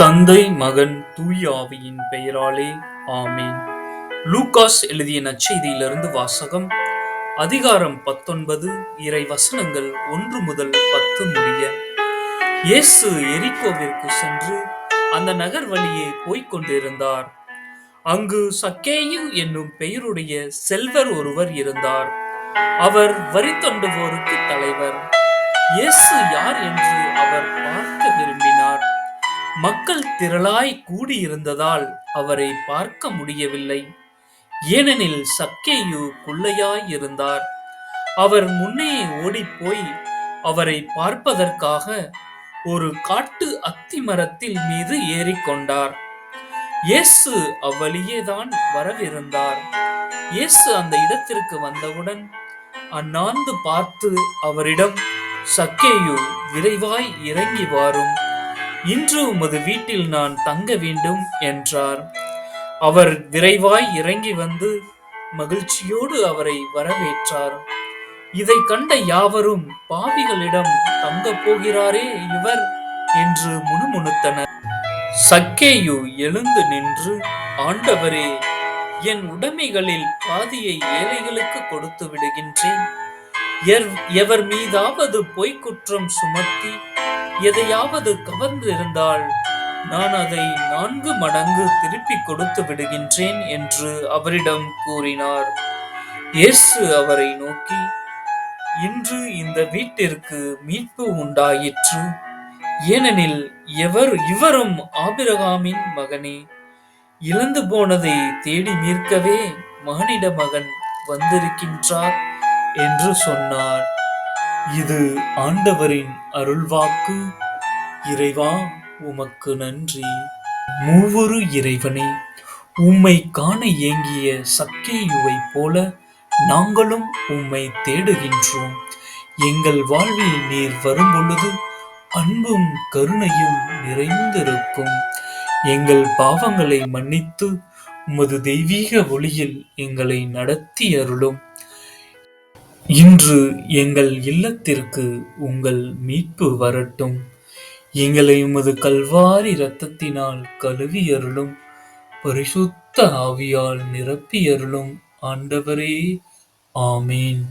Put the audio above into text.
தந்தை மகன் தூய் ஆவியின் பெயராலே ஆமேன். லூகாஸ் எழுதிய நச்செய்தியிலிருந்து வாசகம் அதிகாரம் பத்தொன்பது இறை வசனங்கள் ஒன்று முதல் பத்து முடிய. இயேசு எரிக்கோவிற்கு சென்று அந்த நகர் வழியே போய்க் கொண்டிருந்தார். அங்கு சக்கேயு என்னும் பெயருடைய செல்வர் ஒருவர் இருந்தார். அவர் வரி தொண்டுவோருக்கு தலைவர். இயேசு யார் என்று அவர் பார்க்க விரும்பினார். மக்கள் திரளாய் கூடியிருந்ததால் அவரை பார்க்க முடியவில்லை. ஏனெனில் சக்கேயு குள்ளையாய் இருந்தார் அவர் முன்னே ஓடிப்போய் அவரை பார்ப்பதற்காக ஒரு காட்டு அத்தி மரத்தில் மீது ஏறிக்கொண்டார். இயேசு அவ்வழியேதான் வரவிருந்தார். இயேசு அந்த இடத்திற்கு வந்தவுடன் அந்நாந்து பார்த்து அவரிடம் சக்கேயு விரைவாய் இறங்கி வாரும். இன்று உமது வீட்டில் நான் தங்க வேண்டும் என்றார். அவர் விரைவாய் இறங்கி வந்து மகிழ்ச்சியோடு அவரை வரவேற்றார். இதை கண்ட யாவரும் பாவிகளிடம் தங்கப் போகிறாரே இவர் என்று முணுமுணுத்தனர். சக்கேயு எழுந்து நின்று ஆண்டவரே என் உடைமைகளில் பாதியை ஏழைகளுக்கு கொடுத்து விடுகின்றேன். எவர் மீதாவது பொய்க்குற்றம் சுமத்தி எதையாவது கவர்ந்திருந்தால் நான் அதை நான்கு மடங்கு திருப்பிக் கொடுத்து விடுகின்றேன் என்று அவரிடம் கூறினார். இயேசு அவரை நோக்கி இன்று இந்த வீட்டிற்கு மீட்பு உண்டாயிற்று. ஏனெனில் எவர் இவரும் ஆபிரகாமின் மகனே. இழந்து போனதை தேடி மீட்கவே மானிட மகன் வந்திருக்கின்றார் என்று சொன்னார். இது ஆண்டவரின் அருள்வாக்கு. இறைவா உமக்கு நன்றி. மூவொரு இறைவனே உம்மை காண ஏங்கிய சக்கேயுவை போல நாங்களும் உம்மை தேடுகின்றோம். எங்கள் வாழ்வில் நீர் வரும் பொழுது அன்பும் கருணையும் நிறைந்திருக்கும். எங்கள் பாவங்களை மன்னித்து உமது தெய்வீக ஒளியில் எங்களை நடத்தி அருளும். இன்று எங்கள் இல்லத்திற்கு உங்கள் மீட்பு வரட்டும். எங்களை உமது கல்வாரி இரத்தத்தினால் கழுவி அருளும் பரிசுத்த ஆவியால் நிரப்பி அருளும் ஆண்டவரே ஆமேன்.